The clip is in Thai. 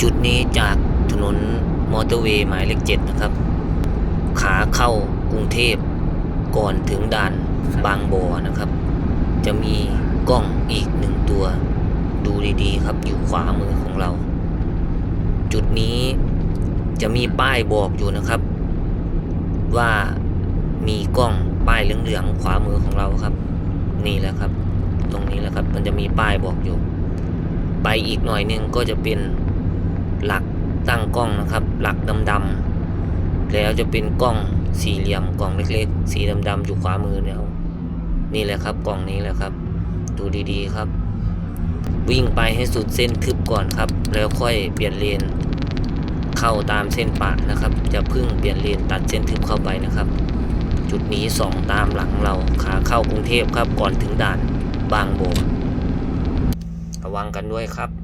จุดนี้จากถนนมอเตอร์เวย์หมายเลขเจ็ดนะครับ ขาเข้ากรุงเทพก่อนถึงด่านบางบ่อนะครับ จะมีกล้องอีกหนึ่งตัว ดูดีๆครับอยู่ขวามือของเรา จุดนี้จะมีป้ายบอกอยู่นะครับ ว่ามีกล้องป้ายเหลืองๆขวามือของเราครับ นี่แหละครับ ตรงนี้แหละครับ มันจะมีป้ายบอกอยู่ ไปอีกหน่อยนึงก็จะเป็น หลักตั้งกล้องนะครับ หลักดำๆแล้วจะเป็นกล้องสี่เหลี่ยมกล่องเล็กๆ สีดำๆอยู่ขวามือแล้วนี่แหละครับกล่องนี้แหละครับ ดูดีๆครับ วิ่งไปให้สุดเส้นทึบก่อนครับ แล้วค่อยเปลี่ยนเลนเข้าตามเส้นปะนะครับจะพึ่งเปลี่ยนเลนตัดเส้นทึบเข้าไปนะครับ จุดนี้สองตามหลังเราขาเข้ากรุงเทพครับก่อนถึงด่านบางโบระวังกันด้วยครับ